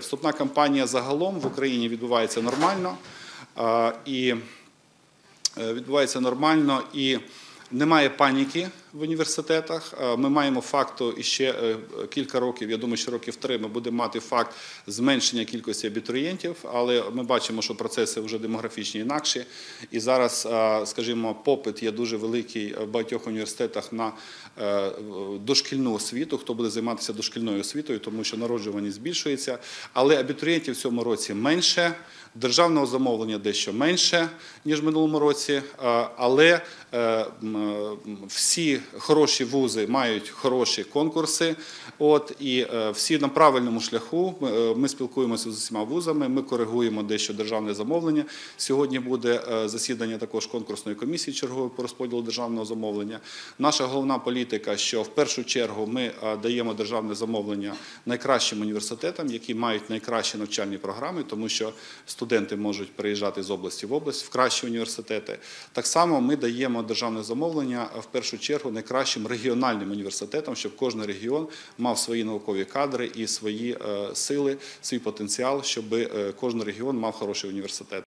Вступна кампанія загалом в Україні відбувається нормально і е, відбувається нормально і немає паніки в університетах. Е, Ми маємо факту і ще е, кілька років. Я думаю, що років три ми будемо мати факт зменшення кількості абітурієнтів, але ми бачимо, що процеси вже демографічні інакші. І зараз, е, скажімо, попит є дуже великий в багатьох університетах на дошкільну освіту. Хто буде займатися дошкільною освітою, тому що народжуваність збільшується. Але абітурієнтів в цьому році менше. Державного замовлення дещо менше ніж в минулому році, але е, е, всі хороші вузи мають хороші конкурси. От і е, всі на правильному шляху. Ми, спілкуємося з усіма вузами. Ми коригуємо дещо державне замовлення. Сьогодні буде засідання також конкурсної комісії чергової по розподілу державного замовлення. Наша головна політика, що в першу чергу ми даємо державне замовлення найкращим університетам, які мають найкращі навчальні програми, тому що студенти можуть переїжджати з області в область в кращі університети. Так само ми даємо державне замовлення в першу чергу найкращим регіональним університетам, щоб кожен регіон мав свої наукові кадри і свої е, сили, свій потенціал, щоб е, кожен регіон мав хороший університет.